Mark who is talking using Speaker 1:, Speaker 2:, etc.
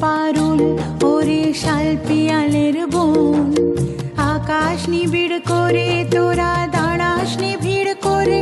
Speaker 1: পারুল ওরে শাল পিয়ালের বোন। আকাশ নিবিড় করে তোরা দাঁড়াস নিবিড় করে